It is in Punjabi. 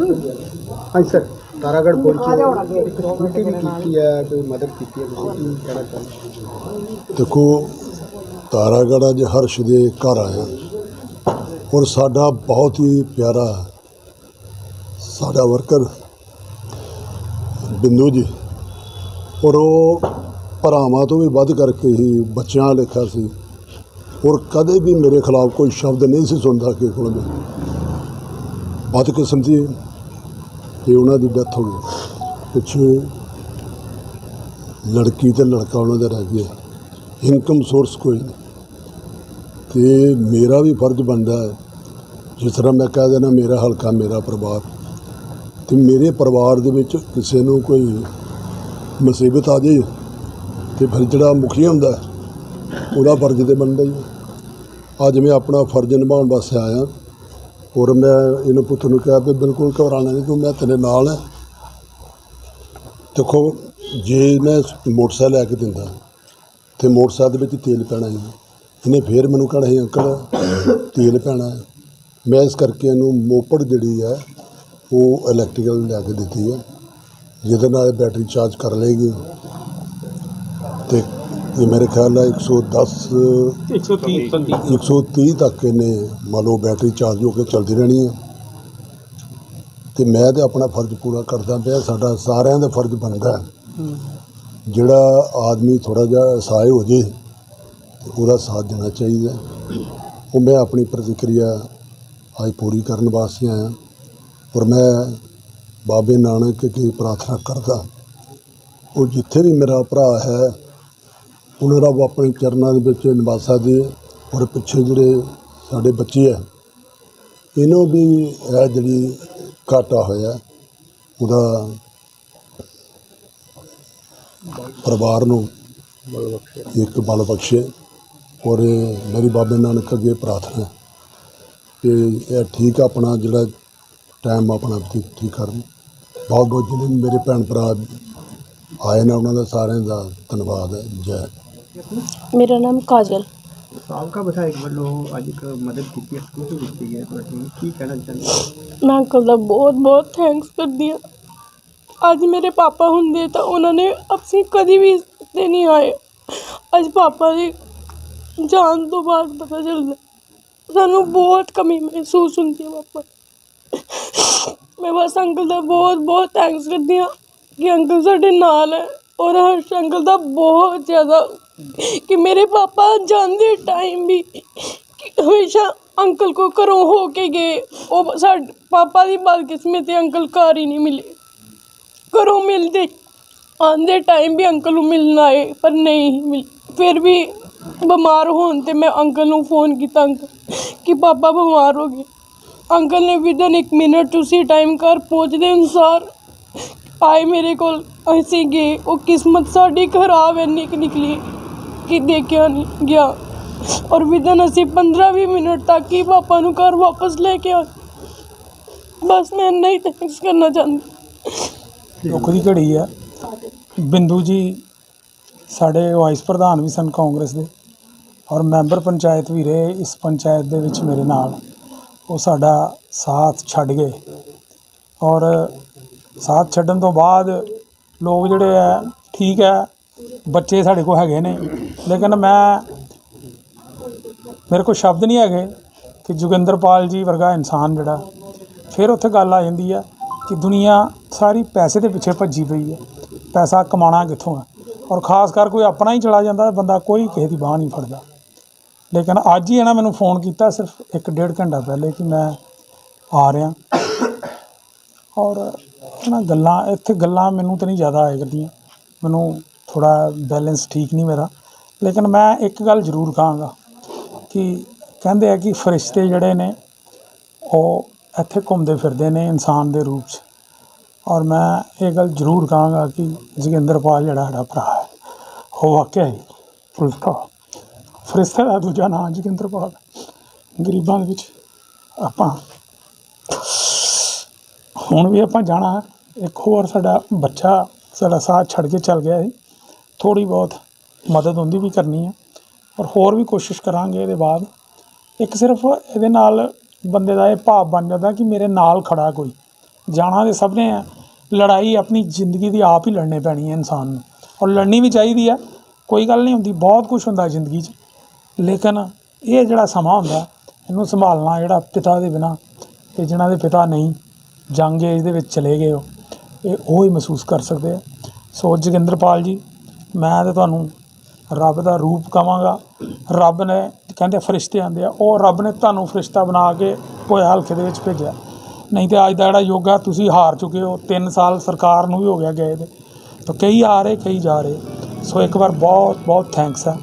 ਹਾਂਜੀ ਸਰ। ਤਾਰਾਗੜ ਪਹੁੰਚੇ ਇੱਕ ਸਕੂਟੀ ਵੀ ਕੀਤੀ ਹੈ ਕੋਈ ਮਦਦ ਕੀਤੀ ਹੈ ਤੁਸੀਂ? ਕੀ ਕਹਿਣਾ ਚਾਹੁੰਦੇ? ਦੇਖੋ ਤਾਰਾਗੜ੍ਹ ਅੱਜ ਹਰਸ਼ ਦੇ ਘਰ ਆਇਆ। ਔਰ ਸਾਡਾ ਬਹੁਤ ਹੀ ਪਿਆਰਾ ਸਾਡਾ ਵਰਕਰ ਬਿੰਦੂ ਜੀ। ਔਰ ਉਹ ਭਰਾਵਾਂ ਤੋਂ ਵੀ ਵੱਧ ਕਰਕੇ ਹੀ ਬੱਚਿਆਂ ਲੇਖਾ ਸੀ। ਔਰ ਕਦੇ ਵੀ ਮੇਰੇ ਖਿਲਾਫ ਕੋਈ ਸ਼ਬਦ ਨਹੀਂ ਸੀ ਸੁਣਦਾ ਕਿ ਕੋਲ ਬਦਕਿਸਮਤੀ ਕਿ ਉਹਨਾਂ ਦੀ ਡੈਥ ਹੋ ਗਈ। ਪਿੱਛੇ ਲੜਕੀ ਤੇ ਲੜਕਾ ਉਹਨਾਂ ਦਾ ਰਹਿ ਗਿਆ ਇਨਕਮ ਸੋਰਸ ਕੋਈ ਨਹੀਂ। ਤੇ ਮੇਰਾ ਵੀ ਫਰਜ਼ ਬਣਦਾ ਹੈ। ਜਿਸ ਤਰ੍ਹਾਂ ਮੈਂ ਕਹਿ ਦੇਣਾ ਮੇਰਾ ਹਲਕਾ, ਮੇਰਾ ਪਰਿਵਾਰ। ਤੇ ਮੇਰੇ ਪਰਿਵਾਰ ਦੇ ਵਿੱਚ ਕਿਸੇ ਨੂੰ ਕੋਈ ਮੁਸੀਬਤ ਆ ਜਾਏ ਤੇ ਫਿਰ ਜਿਹੜਾ ਮੁਖੀਆ ਹੁੰਦਾ ਉਹਦਾ ਫਰਜ਼ ਤੇ ਬਣਦਾ ਹੀ ਹੈ। ਅੱਜ ਮੈਂ ਆਪਣਾ ਫਰਜ਼ ਨਿਭਾਉਣ ਵਾਸਤੇ ਆਇਆ। ਔਰ ਮੈਂ ਇਹਨੂੰ ਪੁੱਤ ਨੂੰ ਕਿਹਾ ਵੀ ਬਿਲਕੁਲ ਘਬਰਾਣਾ ਨਹੀਂ ਤੂੰ, ਮੈਂ ਤੇਰੇ ਨਾਲ ਹਾਂ ਦੇਖੋ, ਜੇ ਮੈਂ ਮੋਟਰਸਾਈਕਲ ਲੈ ਕੇ ਦਿੰਦਾ, ਤੇ ਮੋਟਰਸਾਈਕਲ ਦੇ ਵਿੱਚ ਤੇਲ ਪੈਣਾ ਜੀ ਇਹਨੇ ਫੇਰ ਮੈਨੂੰ ਕਹਿਣਾ ਸੀ, ਅੰਕਲ, ਤੇਲ ਪੈਣਾ ਮੈਂ ਇਸ ਕਰਕੇ ਇਹਨੂੰ ਮੋਪੜ ਜਿਹੜੀ ਹੈ ਉਹ ਇਲੈਕਟ੍ਰੀਕਲ ਲੈ ਕੇ ਦਿੱਤੀ ਹੈ ਜਿਹਦੇ ਨਾਲ ਬੈਟਰੀ ਚਾਰਜ ਕਰ ਲਏਗੀ। ਤੇ ਇਹ ਮੇਰੇ ਖਿਆਲ ਨਾਲ 110 130 35 130 ਤੱਕ ਇਹਨੇ ਮੰਨ ਲਓ ਬੈਟਰੀ ਚਾਰਜ ਹੋ ਕੇ ਚੱਲਦੀ ਰਹਿਣੀ ਹੈ। ਤੇ ਮੈਂ ਤੇ ਆਪਣਾ ਫਰਜ਼ ਪੂਰਾ ਕਰਦਾ ਪਿਆ ਸਾਡਾ ਸਾਰਿਆਂ ਦਾ ਫਰਜ਼ ਬਣਦਾ ਹੈ। ਜਿਹੜਾ ਆਦਮੀ ਥੋੜਾ ਜਿਹਾ ਅਸਹਾਏ ਹੋ ਜੇ ਤੇ ਉਹਦਾ ਸਾਥ ਦੇਣਾ ਚਾਹੀਦਾ ਹੈ। ਉਹ ਮੈਂ ਆਪਣੀ ਪ੍ਰਤੀਕਿਰਿਆ ਅੱਜ ਪੂਰੀ ਕਰਨ ਵਾਸਤੇ ਆਇਆ ਔਰ ਮੈਂ ਬਾਬੇ ਨਾਨਕ ਦੀ ਪ੍ਰਾਰਥਨਾ ਕਰਦਾ ਉਹ ਜਿੱਥੇ ਵੀ ਮੇਰਾ ਭਰਾ ਹੈ ਉਹਨਾਂ ਦਾ ਉਹ ਆਪਣੇ ਚਰਨਾਂ ਦੇ ਵਿੱਚ ਨਿਵਾਸਾ ਦੇ ਔਰ ਪਿੱਛੇ ਜਿਹੜੇ ਸਾਡੇ ਬੱਚੇ ਹੈ ਇਹਨੂੰ ਵੀ ਇਹ ਜਿਹੜੀ ਘਾਟਾ ਹੋਇਆ, ਉਹਦਾ ਪਰਿਵਾਰ ਨੂੰ ਇੱਕ ਬਲ ਬਖਸ਼ੇ ਔਰ ਇਹ ਮੇਰੀ ਬਾਬੇ ਨਾਨਕ ਅੱਗੇ ਪ੍ਰਾਰਥਨਾ ਹੈ ਕਿ ਇਹ ਠੀਕ ਆਪਣਾ ਜਿਹੜਾ ਟਾਈਮ ਆਪਣਾ ਠੀਕ ਕਰਨ। ਬਹੁਤ ਬਹੁਤ ਜਿਹਨੇ ਵੀ ਮੇਰੇ ਭੈਣ ਭਰਾ ਆਏ ਨੇ, ਉਹਨਾਂ ਦਾ ਸਾਰਿਆਂ ਦਾ ਧੰਨਵਾਦ ਹੈ। ਜੈ ਮੇਰਾ ਨਾਮ ਕਾਜਲ। ਸਾਬਕਾ ਵਿਧਾਇਕ ਵੱਲੋਂ ਅੱਜ ਇੱਕ ਮਦਦ ਕੀਤੀ ਹੈ। ਸਕੂਟੀ ਦਿੱਤੀ ਹੈ? ਤੁਹਾਡੀ ਕੀ ਕਹਿਣਾ ਚਾਹੁੰਦੇ ਹੋ? ਮੈਂ ਅੰਕਲ ਦਾ ਬਹੁਤ ਬਹੁਤ ਥੈਂਕਸ ਕਰਦੀ ਹਾਂ। ਅੱਜ ਮੇਰੇ ਪਾਪਾ ਹੁੰਦੇ ਤਾਂ ਉਹਨਾਂ ਨੇ ਅਸੀਂ ਕਦੀ ਵੀ ਤੇ ਨਹੀਂ ਆਏ। ਅੱਜ ਪਾਪਾ ਦੀ ਜਾਣ ਤੋਂ ਬਾਅਦ ਪਤਾ ਚੱਲਦਾ ਸਾਨੂੰ ਬਹੁਤ ਕਮੀ ਮਹਿਸੂਸ ਹੁੰਦੀ ਹੈ ਪਾਪਾ ਮੈਂ ਬਸ ਅੰਕਲ ਦਾ ਬਹੁਤ ਬਹੁਤ ਥੈਂਕਸ ਕਰਦੀ ਹਾਂ ਕਿ ਅੰਕਲ ਸਾਡੇ ਨਾਲ ਹੈ। ਔਰ ਹਰਸ਼ ਅੰਕਲ ਦਾ ਬਹੁਤ ਜ਼ਿਆਦਾ ਕਿ ਮੇਰੇ ਪਾਪਾ ਜਾਂਦੇ ਟਾਈਮ ਵੀ ਕਿ ਹਮੇਸ਼ਾ ਅੰਕਲ ਕੋ ਘਰੋਂ ਹੋ ਕੇ ਗਏ। ਉਹ ਸਾਡੇ ਪਾਪਾ ਦੀ ਬਦਕਿਸਮਤੀ ਅੰਕਲ ਘਰ ਹੀ ਨਹੀਂ ਮਿਲੇ। ਘਰੋਂ ਮਿਲਦੇ, ਆਂਦੇ ਟਾਈਮ ਵੀ ਅੰਕਲ ਨੂੰ ਮਿਲਣ ਆਏ, ਪਰ ਨਹੀਂ ਮਿਲ, ਫਿਰ ਵੀ ਬਿਮਾਰ ਹੋਣ ਤੇ ਮੈਂ ਅੰਕਲ ਨੂੰ ਫੋਨ ਕੀਤਾ ਅੰਕਲ ਕਿ ਪਾਪਾ ਬਿਮਾਰ ਹੋ ਗਏ। ਅੰਕਲ ਨੇ ਵਿਦਨ ਇੱਕ ਮਿੰਟ ਤੁਸੀਂ ਟਾਈਮ ਘਰ ਪਹੁੰਚਦੇ ਅਨੁਸਾਰ ਆਏ ਮੇਰੇ ਕੋਲ, ਅਸੀਂ ਗਏ। ਉਹ ਕਿਸਮਤ ਸਾਡੀ ਖਰਾਬ ਇੰਨੀ ਕੁ ਨਿਕਲੀ। ਕਿ ਦੇਖਿਆ ਨਹੀਂ ਗਿਆ। ਔਰ ਵਿਦਨ ਅਸੀਂ 15-20 ਮਿੰਟ ਤੱਕ ਹੀ ਪਾਪਾ ਨੂੰ ਘਰ ਵਾਪਸ ਲੈ ਕੇ ਆ ਬਸ ਮੈਂ ਇੰਨਾ ਹੀ ਥੈਂਕਸ ਕਰਨਾ ਚਾਹੁੰਦੀ। ਦੁੱਖ ਦੀ ਘੜੀ ਆ। ਬਿੰਦੂ ਜੀ, ਸਾਡੇ ਵਾਈਸ ਪ੍ਰਧਾਨ ਵੀ ਸਨ ਕਾਂਗਰਸ ਦੇ। ਔਰ ਮੈਂਬਰ ਪੰਚਾਇਤ ਵੀ ਰਹੇ ਇਸ ਪੰਚਾਇਤ ਦੇ ਵਿੱਚ ਮੇਰੇ ਨਾਲ। ਉਹ ਸਾਡਾ ਸਾਥ ਛੱਡ ਗਏ। ਔਰ ਸਾਥ ਛੱਡਣ ਤੋਂ ਬਾਅਦ ਲੋਕ ਜਿਹੜੇ ਆ, ਠੀਕ ਹੈ ਬੱਚੇ ਸਾਡੇ ਕੋਲ ਹੈਗੇ ਨੇ। ਲੇਕਿਨ ਮੈਂ, ਮੇਰੇ ਕੋਲ ਸ਼ਬਦ ਨਹੀਂ ਹੈਗੇ ਕਿ ਜੋਗਿੰਦਰਪਾਲ ਜੀ ਵਰਗਾ ਇਨਸਾਨ ਜਿਹੜਾ, ਫਿਰ ਉੱਥੇ ਗੱਲ ਆ ਜਾਂਦੀ ਆ ਕਿ ਦੁਨੀਆ ਸਾਰੀ ਪੈਸੇ ਦੇ ਪਿੱਛੇ ਭੱਜੀ ਪਈ ਹੈ ਪੈਸਾ ਕਮਾਉਣਾ ਕਿੱਥੋਂ ਹੈ ਔਰ ਖਾਸ ਕਰ ਕੋਈ ਆਪਣਾ ਹੀ ਚਲਾ ਜਾਂਦਾ, ਬੰਦਾ ਕੋਈ ਕਿਸੇ ਦੀ ਬਾਹ ਨਹੀਂ ਫੜਦਾ। ਲੇਕਿਨ ਅੱਜ ਹੀ ਇਹਨਾਂ ਮੈਨੂੰ ਫੋਨ ਕੀਤਾ ਸਿਰਫ ਇੱਕ ਡੇਢ ਘੰਟਾ ਪਹਿਲੇ ਕਿ ਮੈਂ ਆ ਰਿਹਾ। ਔਰ ਇਹਨਾਂ ਗੱਲਾਂ, ਇੱਥੇ ਗੱਲਾਂ ਮੈਨੂੰ ਤਾਂ ਨਹੀਂ ਜ਼ਿਆਦਾ ਆਇਆ ਕਰਦੀਆਂ। ਮੈਨੂੰ ਥੋੜਾ ਬੈਲੈਂਸ ਠੀਕ ਨਹੀਂ ਮੇਰਾ। ਲੇਕਿਨ ਮੈਂ ਇੱਕ ਗੱਲ ਜ਼ਰੂਰ ਕਹਾਂਗਾ ਕਿ ਕਹਿੰਦੇ ਆ ਕਿ ਫਰਿਸ਼ਤੇ ਜਿਹੜੇ ਨੇ, ਉਹ ਇੱਥੇ ਘੁੰਮਦੇ ਫਿਰਦੇ ਨੇ ਇਨਸਾਨ ਦੇ ਰੂਪ 'ਚ। ਔਰ ਮੈਂ ਇਹ ਗੱਲ ਜ਼ਰੂਰ ਕਹਾਂਗਾ ਕਿ ਜੋਗਿੰਦਰਪਾਲ ਜਿਹੜਾ ਸਾਡਾ ਭਰਾ ਹੈ, ਉਹ ਵਾਕਿਆ ਹੀ ਫਰਿਸ਼ਤਾ ਫਰਿਸ਼ਤੇ ਦਾ ਦੂਜਾ ਨਾਂ ਜੋਗਿੰਦਰਪਾਲ। ਗਰੀਬਾਂ ਦੇ ਵਿੱਚ ਆਪਾਂ, ਹੁਣ ਵੀ ਆਪਾਂ ਜਾਣਾ ਇੱਕ ਹੋਰ ਸਾਡਾ ਬੱਚਾ ਸਾਡਾ ਸਾਥ ਛੱਡ ਕੇ ਚੱਲ ਗਿਆ ਸੀ। ਥੋੜੀ ਬਹੁਤ ਮਦਦ ਹੁੰਦੀ ਵੀ ਕਰਨੀ ਹੈ ਔਰ ਹੋਰ ਵੀ ਕੋਸ਼ਿਸ਼ ਕਰਾਂਗੇ ਇਹਦੇ ਬਾਅਦ। ਇੱਕ ਸਿਰਫ ਇਹਦੇ ਨਾਲ ਬੰਦੇ ਦਾ ਇਹ ਭਾਵ ਬਣ ਜਾਂਦਾ ਕਿ ਮੇਰੇ ਨਾਲ ਖੜਾ ਕੋਈ। ਜਾਣਾ ਦੇ ਸਭ ਨੇ ਹੈ ਲੜਾਈ ਆਪਣੀ ਜ਼ਿੰਦਗੀ ਦੀ ਆਪ ਹੀ ਲੜਨੇ ਪੈਣੀ ਹੈ ਇਨਸਾਨ ਨੂੰ। ਔਰ ਲੜਨੀ ਵੀ ਚਾਹੀਦੀ ਹੈ ਕੋਈ ਗੱਲ ਨਹੀਂ ਹੁੰਦੀ, ਬਹੁਤ ਕੁਝ ਹੁੰਦਾ ਜ਼ਿੰਦਗੀ 'ਚ। ਲੇਕਿਨ ਇਹ ਜਿਹੜਾ ਸਮਾਂ ਹੁੰਦਾ, ਇਹਨੂੰ ਸੰਭਾਲਣਾ ਜਿਹੜਾ ਪਿਤਾ ਦੇ ਬਿਨਾ ਤੇ ਜਿਨ੍ਹਾਂ ਦੇ ਪਿਤਾ ਨਹੀਂ, ਜੰਗ ਏਜ ਦੇ ਵਿੱਚ ਚਲੇ ਗਏ ਉਹ ਇਹ ਉਹ ਹੀ ਮਹਿਸੂਸ ਕਰ ਸਕਦੇ ਆ। ਸੋ ਜੋਗਿੰਦਰਪਾਲ ਜੀ ਮੈਂ ਤੇ ਤੁਹਾਨੂੰ ਰੱਬ ਦਾ ਰੂਪ ਕਵਾਂਗਾ। ਰੱਬ ਨੇ ਕਹਿੰਦੇ ਫਰਿਸ਼ਤੇ ਆਉਂਦੇ ਆ, ਉਹ ਰੱਬ ਨੇ ਤੁਹਾਨੂੰ ਫਰਿਸ਼ਤਾ ਬਣਾ ਕੇ ਹੋਇਆ ਹਲਕੇ ਦੇ ਵਿੱਚ ਭੇਜਿਆ। ਨਹੀਂ ਤੇ ਅੱਜ ਦਾ ਜਿਹੜਾ ਯੋਗਾ ਤੁਸੀਂ ਹਾਰ ਚੁੱਕੇ ਹੋ 3 ਸਾਲ ਸਰਕਾਰ ਨੂੰ ਵੀ ਹੋ ਗਿਆ ਗਏ ਦੇ ਤਾਂ ਕਈ ਆ ਰਹੇ, ਕਈ ਜਾ ਰਹੇ। ਸੋ ਇੱਕ ਵਾਰ ਬਹੁਤ ਬਹੁਤ ਥੈਂਕਸ ਆ।